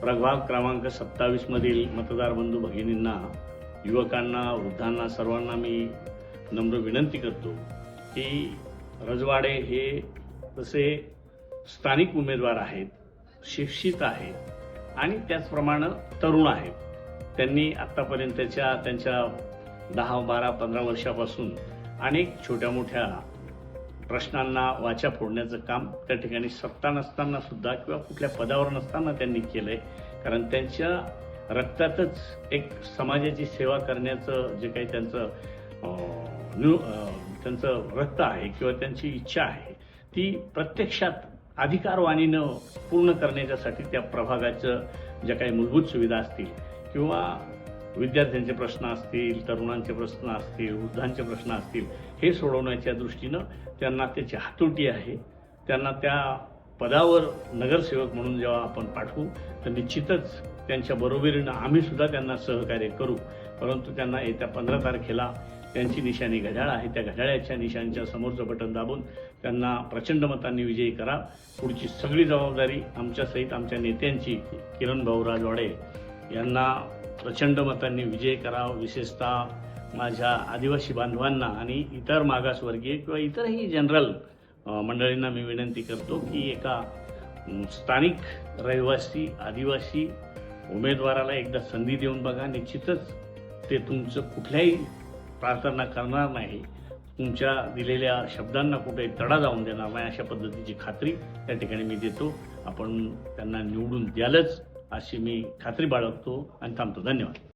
प्रभाग क्रमांक सत्तावीसमधील मतदार बंधू भगिनींना युवकांना वृद्धांना सर्वांना मी नम्र विनंती करतो की रजवाडे हे तसे स्थानिक उमेदवार आहेत शिक्षित आहेत आणि त्याचप्रमाणे तरुण आहेत. त्यांनी आत्तापर्यंतच्या त्यांच्या दहा बारा पंधरा वर्षापासून अनेक छोट्या मोठ्या प्रश्नांना वाचा फोडण्याचं काम त्या ठिकाणी सत्ता नसताना सुद्धा किंवा कुठल्या पदावर नसताना त्यांनी केलंय. कारण त्यांच्या रक्तातच एक समाजाची सेवा करण्याचं जे काही त्यांचं न्यू त्यांचं रक्त आहे किंवा त्यांची इच्छा आहे ती प्रत्यक्षात अधिकारवाणीनं पूर्ण करण्याच्यासाठी त्या प्रभागाचं ज्या काही मूलभूत सुविधा असतील किंवा विद्यार्थ्यांचे प्रश्न असतील तरुणांचे प्रश्न असतील वृद्धांचे प्रश्न असतील हे सोडवण्याच्या दृष्टीनं त्यांना त्याची हातोटी आहे. त्यांना त्या पदावर नगरसेवक म्हणून जेव्हा आपण पाठवू तर निश्चितच त्यांच्या बरोबरीनं आम्ही सुद्धा त्यांना सहकार्य करू. परंतु त्यांना येत्या पंधरा तारखेला त्यांची निशाणी घड्याळ आहे. त्या घड्याळ्याच्या निशाणीच्या समोरचं बटन दाबून त्यांना प्रचंड मतांनी विजयी करा. पुढची सगळी जबाबदारी आमच्यासहित आमच्या नेत्यांची किरण भाऊ राजवाडे यांना प्रचंड मतांनी विजय करावा विशेषतः माझ्या आदिवासी बांधवांना आणि इतर मागासवर्गीय किंवा इतरही जनरल मंडळींना मी विनंती करतो की एका स्थानिक रहिवासी आदिवासी उमेदवाराला एकदा संधी देऊन बघा. निश्चितच ते तुमचं कुठल्याही प्रार्थना करणार नाही. तुमच्या दिलेल्या शब्दांना कुठे तडा जाऊन देणार नाही अशा पद्धतीची खात्री त्या ठिकाणी मी देतो. आपण त्यांना निवडून द्यालच. अशी मी खात्री बाळगतो आणि थांबतो. धन्यवाद.